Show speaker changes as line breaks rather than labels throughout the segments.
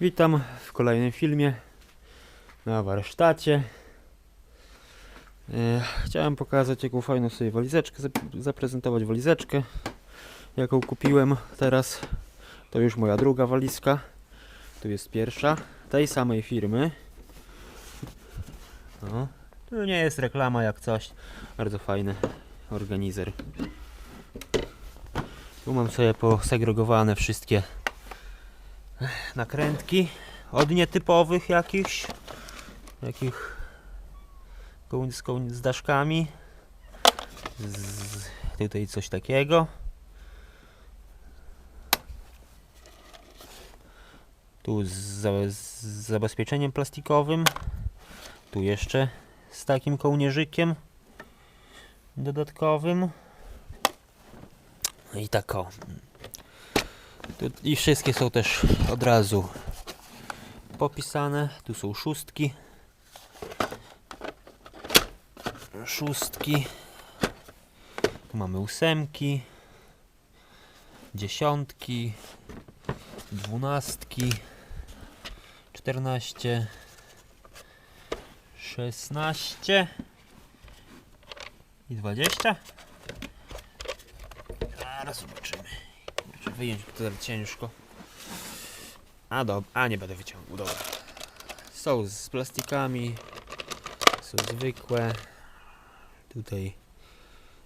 Witam w kolejnym filmie na warsztacie. E, Chciałem pokazać jaką fajną sobie walizeczkę, zap- zaprezentować walizeczkę jaką kupiłem teraz. To już moja druga walizka. Tu jest pierwsza tej samej firmy. O, tu nie jest reklama jak coś. Bardzo fajny organizer. Tu mam sobie posegregowane wszystkie nakrętki od nietypowych jakichś jakich z, z daszkami z, tutaj coś takiego. Tu z, z zabezpieczeniem plastikowym tu jeszcze z takim kołnierzykiem dodatkowym. I tak o I wszystkie są też od razu popisane. Tu są szóstki. Szóstki. Tu mamy ósemki. Dziesiątki. Dwunastki. Czternaście. Szesnaście. I dwadzieścia. Zaraz zobaczymy. Wyjąć to teraz ciężko. A dob, a nie będę wyciągał, dobra. Są z plastikami, są zwykłe. Tutaj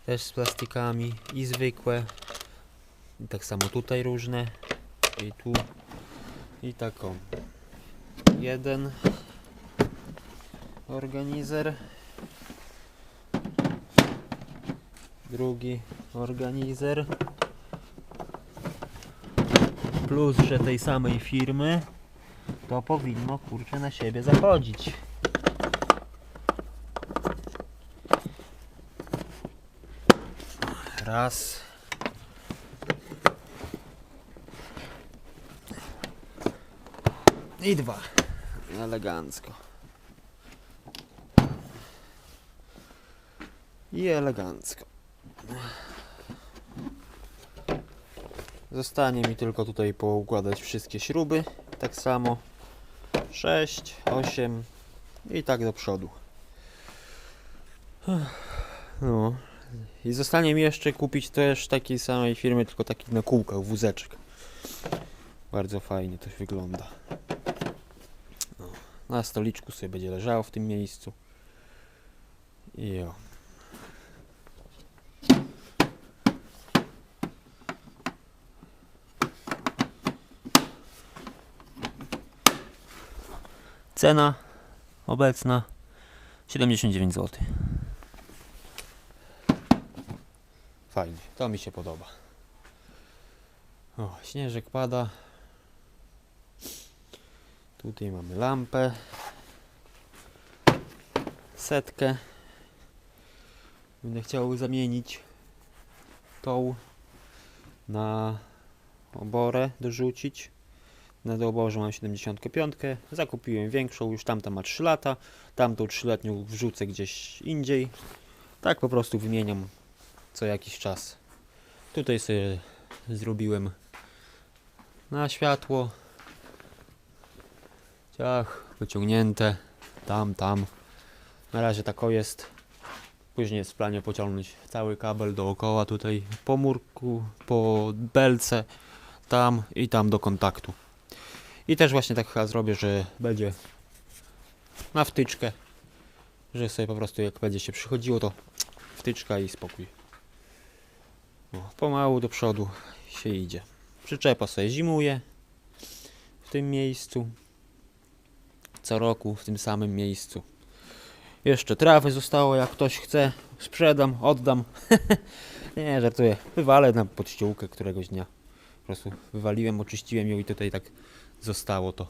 też z plastikami i zwykłe. I tak samo tutaj różne. I tu. I taką. Jeden organizer. Drugi organizer plus, że tej samej firmy, to powinno kurczę na siebie zachodzić. Raz. I dwa. Elegancko. I elegancko. Zostanie mi tylko tutaj poukładać wszystkie śruby. Tak samo. 6, 8 i tak do przodu. No. I zostanie mi jeszcze kupić też takiej samej firmy, tylko taki na kółkach, wózeczek. Bardzo fajnie to wygląda. No. Na stoliczku sobie będzie leżało w tym miejscu. I o. Cena obecna 79 zł. Fajnie, to mi się podoba. O, śnieżek pada. Tutaj mamy lampę. Setkę. Będę chciał zamienić tą na oborę, dorzucić. Na doborze mam 75. Zakupiłem większą, już tamta ma 3 lata. Tamtą 3-letnią wrzucę gdzieś indziej. Tak po prostu wymieniam co jakiś czas. Tutaj sobie zrobiłem na światło. Ciach, wyciągnięte. Tam, tam. Na razie tako jest. Później jest w planie pociągnąć cały kabel dookoła tutaj po murku, po belce, tam i tam do kontaktu. I też właśnie tak chyba zrobię, że będzie na wtyczkę, że sobie po prostu jak będzie się przychodziło, to wtyczka i spokój. O, pomału do przodu się idzie. Przyczepa sobie zimuje w tym miejscu. Co roku w tym samym miejscu. Jeszcze trawy zostało, jak ktoś chce, sprzedam, oddam. Nie, żartuję. Wywalę na podściółkę któregoś dnia. Po prostu wywaliłem, oczyściłem ją i tutaj tak zostało to.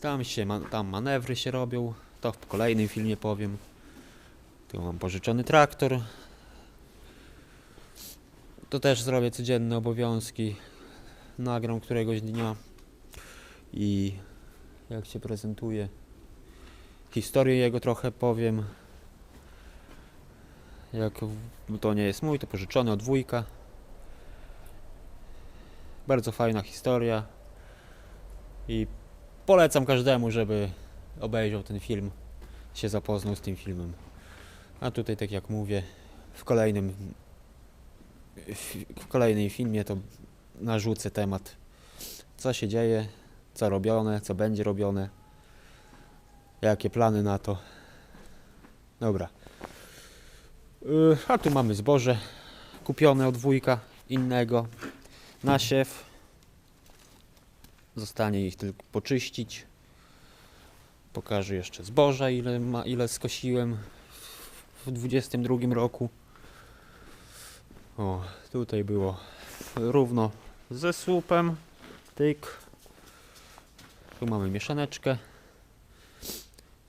Tam się, tam manewry się robią. To w kolejnym filmie powiem. Tu mam pożyczony traktor. To też zrobię codzienne obowiązki. Nagram któregoś dnia. I jak się prezentuje. Historię jego trochę powiem. Jak to nie jest mój, to pożyczony od wujka. Bardzo fajna historia i polecam każdemu, żeby obejrzał ten film, się zapoznał z tym filmem. A tutaj, tak jak mówię, w kolejnym w- kolejnej filmie to narzucę temat, co się dzieje, co robione, co będzie robione, jakie plany na to. Dobra. Yy, A tu mamy zboże kupione od wujka innego. Nasiew. Zostanie ich tylko poczyścić. Pokażę jeszcze zboża, ile, ma, ile skosiłem w 22 roku. O, tutaj było równo ze słupem. Tyk. Tu mamy mieszaneczkę.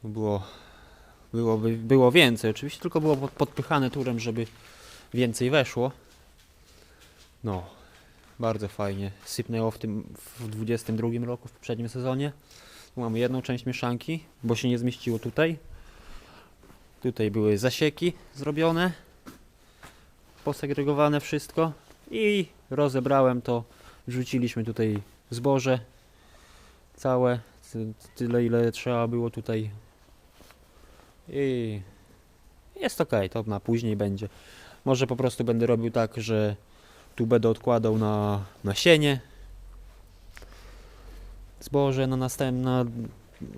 Było, było, było więcej, oczywiście, tylko było pod- podpychane turem, żeby więcej weszło. No, bardzo fajnie. Sypnęło w tym w 22 roku, w poprzednim sezonie. Tu mamy jedną część mieszanki, bo się nie zmieściło tutaj. Tutaj były zasieki zrobione, posegregowane wszystko i rozebrałem to. Wrzuciliśmy tutaj zboże całe, ty- tyle ile trzeba było tutaj. I jest ok, to na później będzie. Może po prostu będę robił tak, że tu będę odkładał na nasienie zboże na następna,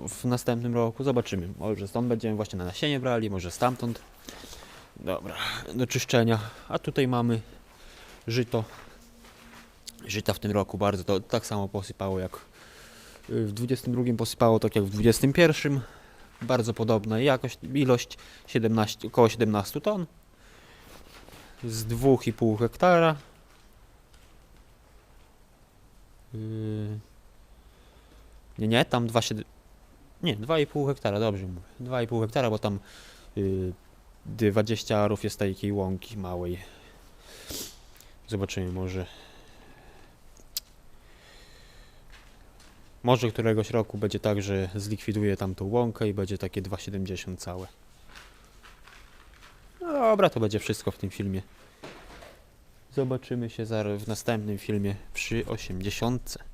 w następnym roku. Zobaczymy. Może stąd będziemy właśnie na nasienie brali, może stamtąd. Dobra, do czyszczenia. A tutaj mamy żyto. Żyta w tym roku bardzo to tak samo posypało jak y, w 22 posypało tak jak w 21. Bardzo podobna jakość, ilość 17, około 17 ton z 2,5 hektara. Yy, Nie, nie, tam 2,7 Nie, 2,5 hektara, dobrze mówię. 2,5 hektara, bo tam yy, 20 arów jest takiej łąki małej. Zobaczymy, może. Może któregoś roku będzie tak, że zlikwiduję tamtą łąkę i będzie takie 2,70 całe. No dobra, to będzie wszystko w tym filmie. Zobaczymy się w następnym filmie przy 80.